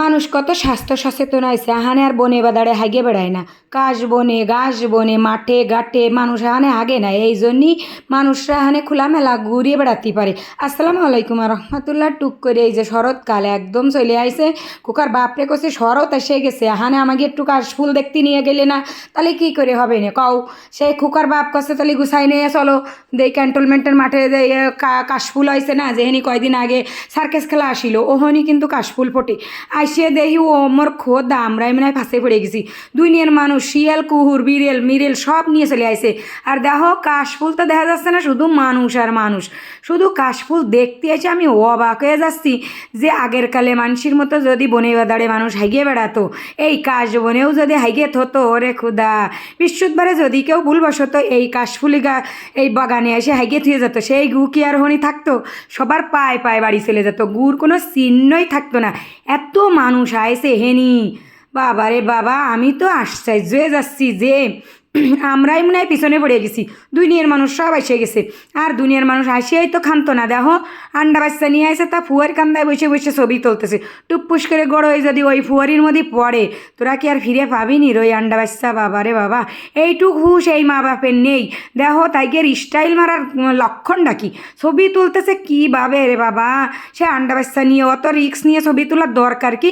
মানুষ কত স্বাস্থ্য সচেতন হয়েছে হানে আর বনে বাদাড়ে হাগে বেড়ায় না। কাশ বনে ঘাস বনে, মাঠে, ঘাটে মানুষ আহানে হাগে না। এই জন্যই মানুষরা আহানে খোলামেলা ঘুরিয়ে বেড়াতে পারে। আসসালামু আলাইকুম রহমতুল্লাহ, টুক করে এই যে শরৎকালে একদম চলে আইছে। কুকার বাপরে কছে শরৎ এসে গেছে, আহানে আমাকে একটু কাশ ফুল দেখতে নিয়ে গেলে না, তাহলে কি করে হবে না? কও, সেই কুকার বাপ কছে তাহলে গুছাই নিয়ে চলো, দেই ক্যান্টনমেন্টের মাঠে কাশফুল হয়েছে না, যেহেনি কয়দিন আগে সার্কেস খেলা আসিল, ওহনি কিন্তু কাশফুল ফোটে। আইসিয়ে দেখি ও মোর খোদা আমরাই মনে হয় ফাঁসে পড়ে গেছি। দুনিয়ার মানুষ, শিয়াল, কুহুর, বিড়েল, মিরেল সব নিয়ে চলে আইছে। আর দেখো, কাশফুল তো দেখা যাচ্ছে না, শুধু মানুষ আর মানুষ। শুধু কাশফুল দেখতে এসে আমি অবাক হয়ে যাচ্ছি যে আগের কালে মানুষের মতো যদি বনে বাদাড়ে মানুষ হাইগে বেড়াতো, এই কাশ বনেও যদি হাইগে থতো, ওরে খুদা। বিশুদ্ধবারে যদি কেউ ভুলবশত এই কাশফুলি গা, এই বাগানে এসে হাইগে থুয়ে যেত, সেই গু কি আর হনি থাকতো? সবার পায়ে পায়ে বাড়ি চলে যেত, গুর কোনো চিহ্নই থাকতো না। এত মানুষ আইসে হেনি। বাবা রে বাবা আমি তো আশ্চর্য হয়ে যাচ্ছি যে আমরাই মনে হয় পিছনে পড়ে গেছি। দুনিয়ার মানুষ সব এসে গেছে। আর দুনিয়ার মানুষ আসিয়াই তো খানতো না, দেখো, আন্ডা বাচ্চা নিয়ে আসে, তা ফুয়ার কান্দায় বসে বসে ছবি তুলতেছে। টুপ্পুস করে গড় হয়ে যদি ওই ফুয়ারির মধ্যে পড়ে, তোরা কি আর ফিরে পাবি নি ওই আন্ডা বাচ্চা বাবা রে বাবা? এইটুক হুশ এই মা বাপের নেই। দেখো তাইকে স্টাইল মারার লক্ষণটা কি? ছবি তুলতেছে কীভাবে রে বাবা? সে আন্ডা বাচ্চা নিয়ে অত রিক্স নিয়ে ছবি তোলার দরকার কি?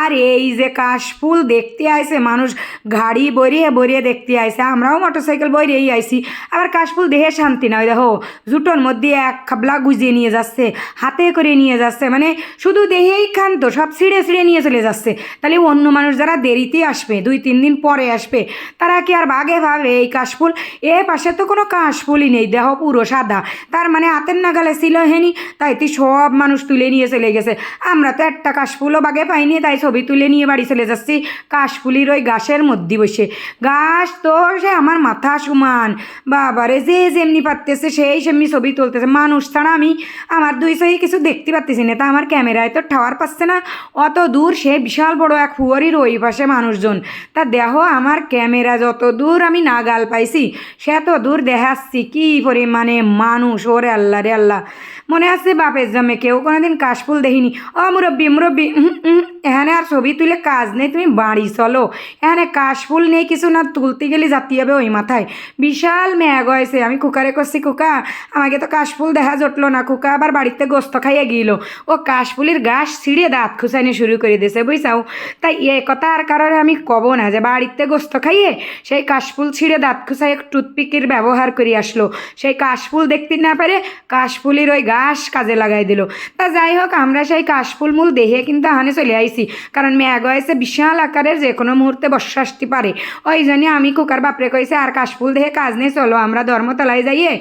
আর এই যে কাশফুল দেখতে আইছে, মানুষ গাড়ি বরিয়ে বরিয়ে দেখতে আইছে আমরাও মোটরসাইকেল বইরেই আইসি আবার কাশফুল দেহে শান্তি নয় দেখো। জুটোর মধ্যে এক খাবলা গুজিয়ে নিয়ে যাচ্ছে, হাতে করে নিয়ে যাচ্ছে মানে শুধু দেহেই খান্ত সব ছিঁড়ে ছিঁড়ে নিয়ে চলে যাচ্ছে। তাহলে অন্য মানুষ যারা দেরিতে আসবে, দুই তিন দিন পরে আসবে, তারা কি আর বাগে ভাবে এই কাশফুল? এ পাশে তো কোনো কাশফুলই নেই দেহ পুরো সাদা। তার মানে হাতের নাগালে ছিল হেনি, তাই তুই সব মানুষ তুলে নিয়ে চলে গেছে। আমরা তো একটা কাশফুলও বাগে পাইনি, তাই ছবি তুলে নিয়ে বাড়ি চলে যাচ্ছি, কাশফুলির ওই গাছের মধ্যে বসে। গাছ তো সে আমার মাথা সমান। বাবারে, যে যেমনি পারতেছে সেই সেমনি ছবি তুলতেছে। মানুষ ছাড়া আমি আমার দুই সহি কিছু দেখতে পাচ্তেছি না। তা আমার ক্যামেরায় তো ঠাওয়ার পাচ্ছে না। অত দূর সে বিশাল বড় এক ফুয়ারির ওই পাশে মানুষজন। তা দেহ আমার ক্যামেরা যত দূর আমি নাগাল পাইছি সে তো দূর দেখাচ্ছি কি পরিমাণে মানুষ। ওরে আল্লাহ রে আল্লাহ। মনে আছে বাপের জমে কেউ কোনোদিন কাশফুল দেখিনি। ও মুরব্বী মুরব্বী এখানে আর ছবি তুলে কাজ নেই, তুমি বাড়ি চলো। এখানে কাশফুল নেই কিছু না, তুলতে গেলে যাতে হবে ওই মাথায়। বিশাল ম্যাগ হয়েছে, আমি কুকারে করছি কুকা। আমাকে তো কাশফুল দেখা জটলো না, কুকা আবার বাড়িতে গোস্ত খাইয়ে গিয়েলো ও কাশফুলির গাছ ছিঁড়ে দাঁত খুসানি শুরু করে দিয়েছে, বুঝছাও? তাই এ কথা আর কারণে আমি কব না যে বাড়িতে গোস্ত খাইয়ে সেই কাশফুল ছিঁড়ে দাঁত খুসাই টুথপিকের ব্যবহার করে আসলো। সেই কাশফুল দেখতে না পারে কাশফুলির ওই ঘাস কাজে লাগাই দিল। তা যাই হোক, আমরা সেই কাশফুল মূল দেহে কিন্তু হানে চলে আইছি। কারণ ম্যাগ হয়েছে বিশাল আকারের যে কোনো মুহূর্তে বর্ষা আসতে পারে। ওই জন্য আমি কুকার বাপরে কইছে, আর কাশফুল দেহে কাজ নেই, চলো আমরা ধর্মতলায় যাইয়ে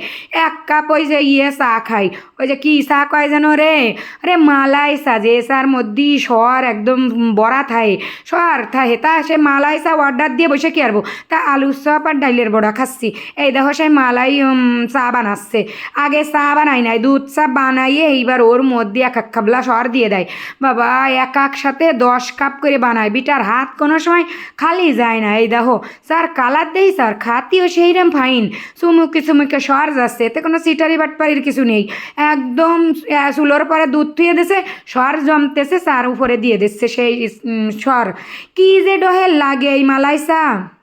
এক কাপ ওই যে ইয়ে চা খাই। ওই যে কি চা কয় যেন রে? আরে মালাই চা, যে চার মধ্যে সর একদম বড়া থায়, সর থাহে তা সে মালাই চা অর্ডার দিয়ে বসে কি আরবো? তা আলুর চপ আর ডাইলের বড়া খাচ্ছি। এই দেখো সে মালাই চা বানাচ্ছে। আগে চা বানাই নাই, দুধ চা বানাইয়ে এইবার ওর মধ্যে এক এক খাবলা সর দিয়ে দেয়। বাবা, এক এক সাথে দশ কাপ করে বানায়। বিটার হাত কোনো সময় খালি যায় না। এই দেখো, স্যার কালার দেই, স্যার খাতিও সেইরকম ফাইন চুমুকে চুমুকে সর যাচ্ছে, এতে কোনো সিটারি বাটপারির কিছু নেই। একদম চুলোর পরে দুধ থুয়ে দিছে, সর জমতেছে, স্যার উপরে দিয়ে দিচ্ছে সেই সর। কি যে ডহে লাগে এই মালাই চা